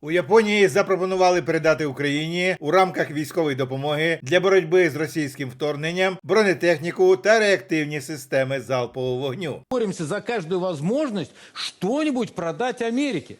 У Японії запропонували передати Україні у рамках військової допомоги для боротьби з російським вторгненням бронетехніку та реактивні системи залпового вогню. боремся за каждую возможность что-нибудь продать Америке.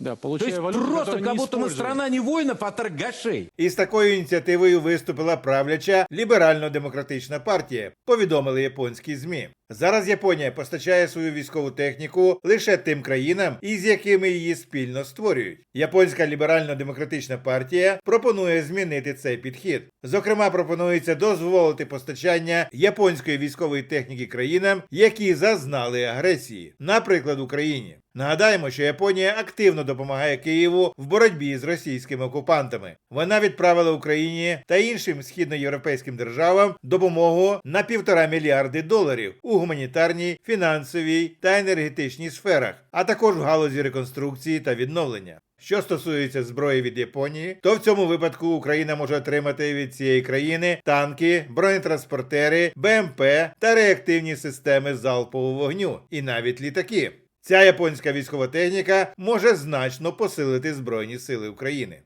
Да, То получая есть валюту, просто как будто мы страна не воинов, а торгашей. Із такою ініціативою виступила правляча ліберально-демократична партія, повідомили японські змі. Зараз Японія постачає свою військову техніку лише тим країнам, із якими її спільно створюють. Японська ліберально-демократична партія пропонує змінити цей підхід. Зокрема, пропонується дозволити постачання японської військової техніки країнам, які зазнали агресії, наприклад, Україні. Нагадаємо, що Японія активно допомагає Києву в боротьбі з російськими окупантами. Вона відправила Україні та іншим східноєвропейським державам допомогу на півтора мільярди доларів у гуманітарній, фінансовій та енергетичній сферах, а також в галузі реконструкції та відновлення. Що стосується зброї від Японії, то в цьому випадку Україна може отримати від цієї країни танки, бронетранспортери, БМП та реактивні системи залпового вогню, і навіть літаки. Ця японська військова техніка може значно посилити Збройні сили України.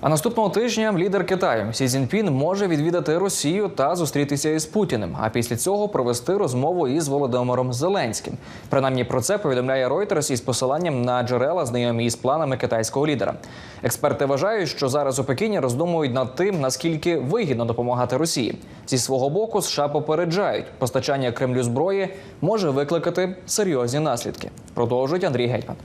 А наступного тижня лідер Китаю Сі Цзіньпін може відвідати Росію та зустрітися із Путіним. А після цього провести розмову із Володимиром Зеленським. Принаймні про це повідомляє Reuters із посиланням на джерела, знайомі із планами китайського лідера. Експерти вважають, що зараз у Пекіні роздумують над тим, наскільки вигідно допомагати Росії. Зі свого боку США попереджають, постачання Кремлю зброї може викликати серйозні наслідки. Продовжують Андрій Гетьман.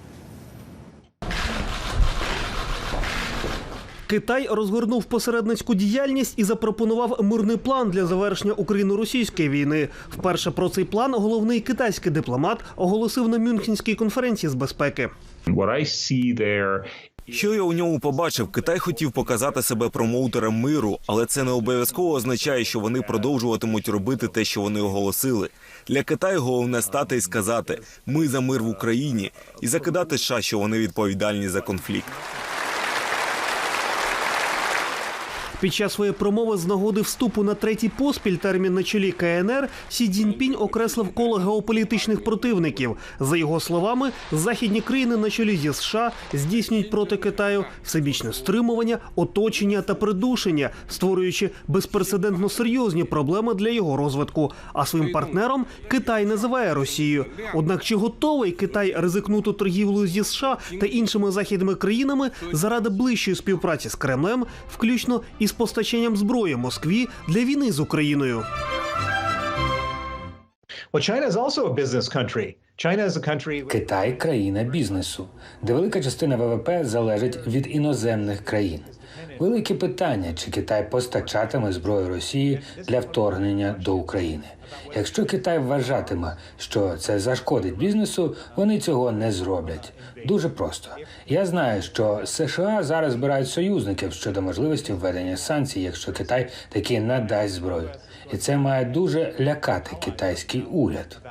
Китай розгорнув посередницьку діяльність і запропонував мирний план для завершення україно-російської війни. Вперше про цей план головний китайський дипломат оголосив на Мюнхенській конференції з безпеки. Що я у ньому побачив? Китай хотів показати себе промоутером миру, але це не обов'язково означає, що вони продовжуватимуть робити те, що вони оголосили. Для Китаю головне стати і сказати: ми за мир в Україні і закидати США, що вони відповідальні за конфлікт. Під час своєї промови з нагоди вступу на третій поспіль термін на чолі КНР Сі Цзіньпінь окреслив коло геополітичних противників. За його словами, західні країни на чолі зі США здійснюють проти Китаю всебічне стримування, оточення та придушення, створюючи безпрецедентно серйозні проблеми для його розвитку. А своїм партнером Китай називає Росію. Однак чи готовий Китай ризикнути торгівлею зі США та іншими західними країнами заради ближчої співпраці з Кремлем, включно із постачанням зброї Москві для війни з Україною? Китай країна бізнесу, де велика частина ВВП залежить від іноземних країн. Велике питання, чи Китай постачатиме зброю Росії для вторгнення до України. Якщо Китай вважатиме, що це зашкодить бізнесу, вони цього не зроблять. Дуже просто. Я знаю, що США зараз збирають союзників щодо можливості введення санкцій, якщо Китай таки надасть зброю, і це має дуже лякати китайський уряд.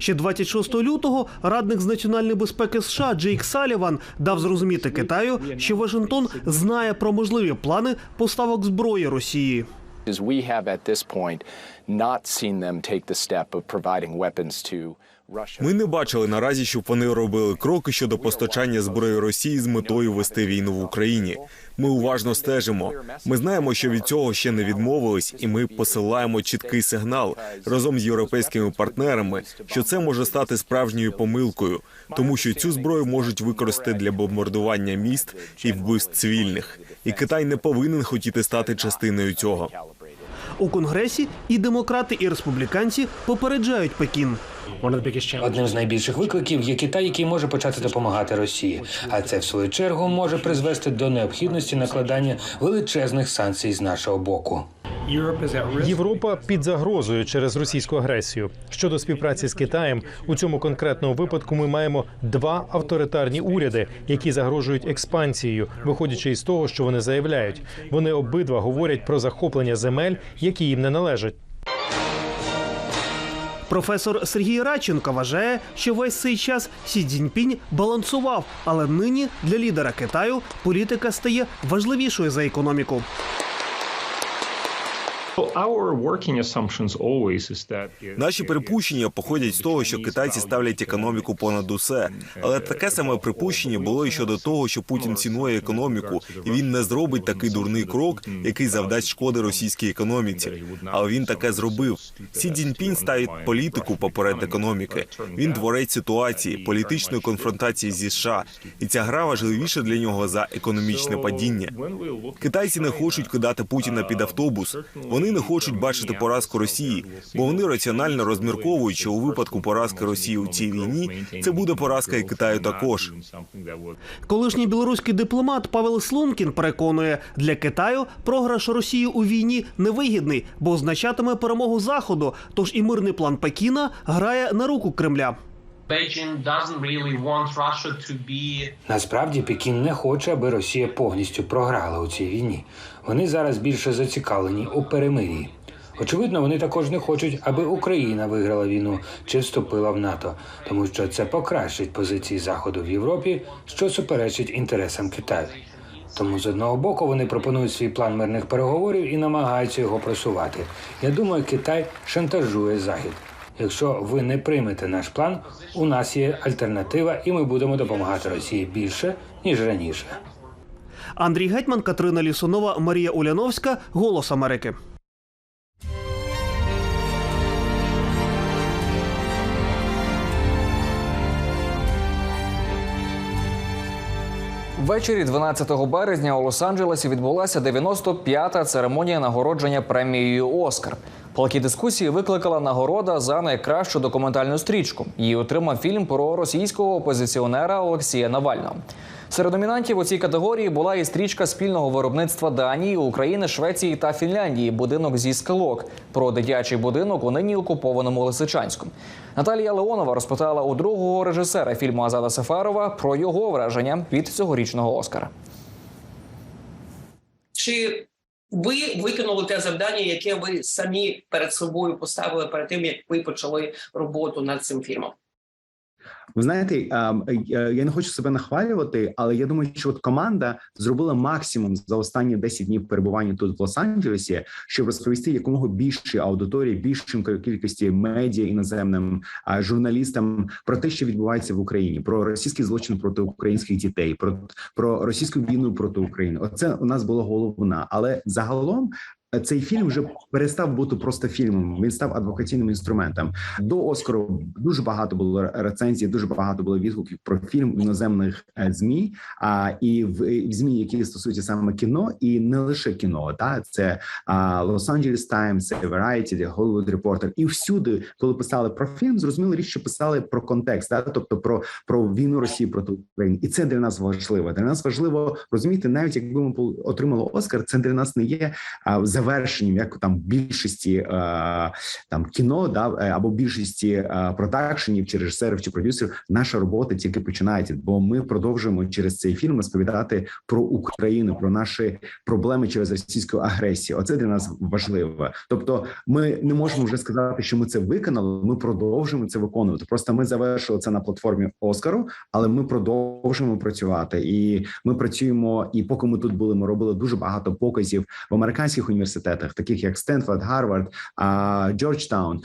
Ще 26 лютого радник з національної безпеки США Джейк Саліван дав зрозуміти Китаю, що Вашингтон знає про можливі плани поставок зброї Росії. Is we have at this point not seen them take the step of providing weapons to. Ми не бачили наразі, щоб вони робили кроки щодо постачання зброї Росії з метою вести війну в Україні. Ми уважно стежимо. Ми знаємо, що від цього ще не відмовились, і ми посилаємо чіткий сигнал разом з європейськими партнерами, що це може стати справжньою помилкою, тому що цю зброю можуть використати для бомбардування міст і вбивств цивільних. І Китай не повинен хотіти стати частиною цього. У конгресі і демократи, і республіканці попереджають Пекін. Одним з найбільших викликів є Китай, який може почати допомагати Росії, а це в свою чергу може призвести до необхідності накладання величезних санкцій з нашого боку. Європа під загрозою через російську агресію. Щодо співпраці з Китаєм, у цьому конкретному випадку ми маємо два авторитарні уряди, які загрожують експансією, виходячи із того, що вони заявляють. Вони обидва говорять про захоплення земель, які їм не належать. Професор Сергій Радченко вважає, що весь цей час Сі Цзіньпінь балансував, але нині для лідера Китаю політика стає важливішою за економіку. Наші припущення походять з того, що китайці ставлять економіку понад усе. Але таке саме припущення було і щодо того, що Путін цінує економіку, і він не зробить такий дурний крок, який завдасть шкоди російській економіці. Але він таке зробив. Сі Цзіньпінь ставить політику поперед економіки. Він творець ситуації, політичної конфронтації зі США, і ця гра важливіша для нього за економічне падіння. Китайці не хочуть кидати Путіна під автобус. Вони не хочуть бачити поразку Росії, бо вони раціонально розмірковують, що у випадку поразки Росії у цій війні це буде поразка і Китаю також. Колишній білоруський дипломат Павел Слункін переконує, для Китаю програш Росії у війні невигідний, бо означатиме перемогу Заходу. Тож і мирний план Пекіна грає на руку Кремля. Really want Russia Насправді Пекін не хоче, аби Росія повністю програла у цій війні. Вони зараз більше зацікавлені у перемир'ї. Очевидно, вони також не хочуть, аби Україна виграла війну чи вступила в НАТО, тому що це покращить позиції Заходу в Європі, що суперечить інтересам Китаю. Тому з одного боку вони пропонують свій план мирних переговорів і намагаються його просувати. Я думаю, Китай шантажує Захід. Якщо ви не приймете наш план, у нас є альтернатива, і ми будемо допомагати Росії більше ніж раніше. Андрій Гетьман, Катерина Лісунова, Марія Уляновська, Голос Америки. Ввечері 12 березня у Лос-Анджелесі відбулася 95-та церемонія нагородження премією Оскар. Палкі дискусії викликала нагорода за найкращу документальну стрічку. Її отримав фільм про російського опозиціонера Олексія Навального. Серед номінантів у цій категорії була і стрічка спільного виробництва Данії, України, Швеції та Фінляндії Будинок зі скалок про дитячий будинок у нині окупованому Лисичанську. Наталія Леонова розпитала у другого режисера фільму Азада Сафарова про його враження від цьогорічного Оскара. чи ви виконали те завдання, яке ви самі перед собою поставили перед тим, як ви почали роботу над цим фільмом? Ви знаєте, ем, я не хочу себе нахвалювати, але я думаю, що от команда зробила максимум за останні 10 днів перебування тут в Лос-Анджелесі, щоб розповісти якомога більшій аудиторії, більшим кількості медіа іноземним журналістам про те, що відбувається в Україні, про російський злочин проти українських дітей, про, про російську війну проти України. Оце у нас було головна, але загалом. Цей фільм вже перестав бути просто фільмом. Він став адвокаційним інструментом. До Оскару дуже багато було рецензій, дуже багато було відгуків про фільм в іноземних е, змі. А і в, в змі, які стосуються саме кіно, і не лише кіно. Та це Angeles Times, це Variety, Hollywood Reporter. І всюди, коли писали про фільм, зрозуміло річ, що писали про контекст, та тобто про, про війну Росії проти України, і це для нас важливо. Для нас важливо розуміти, навіть якби ми отримали Оскар, це для нас не є а, завершенням, як там більшості е, там кіно, да е, або більшості е, продакшенів чи режисерів чи продюсерів. Наша робота тільки починається, бо ми продовжуємо через цей фільм розповідати про Україну, про наші проблеми через російську агресію. Оце для нас важливо. Тобто, ми не можемо вже сказати, що ми це виконали. Ми продовжуємо це виконувати. Просто ми завершили це на платформі Оскару, але ми продовжуємо працювати, і ми працюємо. І поки ми тут були, ми робили дуже багато показів в американських університетах, таких як Стенфорд, Гарвард, Джорджтаун,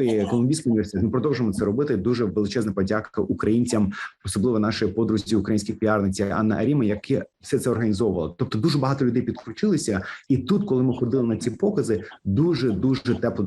і Колумбійський університет. Ми продовжуємо це робити. Дуже величезна подяка українцям, особливо нашій подрузі українських піарниці Анна Аріма, які все це організовували. Тобто, дуже багато людей підключилися. І тут, коли ми ходили на ці покази, дуже дуже тепло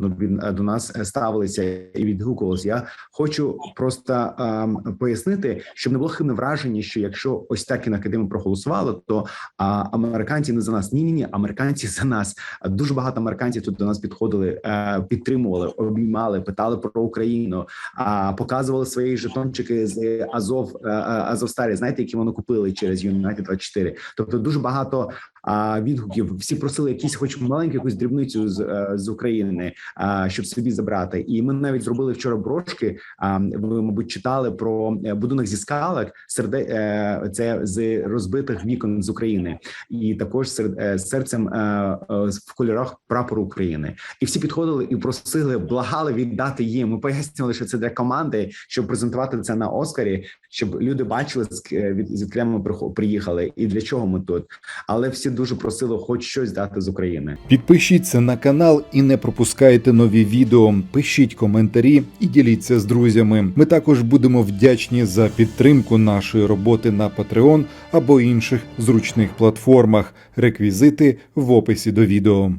до, нас ставилися і відгукувалися. Я хочу просто ем, пояснити, щоб не було хибне враження, що якщо ось так і на проголосували, то а, американці не за нас. Ні, ні, ні, американці за нас. Дуже багато американців тут до нас підходили, е, підтримували, обіймали, питали про Україну, а показували свої жетончики з Азов е, Азовстарі. Знаєте, які вони купили через United 24 Тобто дуже багато а, відгуків. Всі просили якісь, хоч маленьку якусь дрібницю з е, з України, а, щоб собі забрати. І ми навіть зробили вчора брошки. А ви мабуть читали про будинок зі скалок серде це з розбитих вікон з України, і також серед серцем в кольорах прапору України. І всі підходили і просили, благали віддати їм. Ми пояснювали, що це для команди, щоб презентувати це на Оскарі, щоб люди бачили звідки ми приїхали і для чого ми тут. Але всі дуже просило хоч щось дати з України. Підпишіться на канал і не пропускайте нові відео. Пишіть коментарі і діліться з друзями. Ми також будемо вдячні за підтримку нашої роботи на Patreon або інших зручних платформах. Реквізити в описі до відео.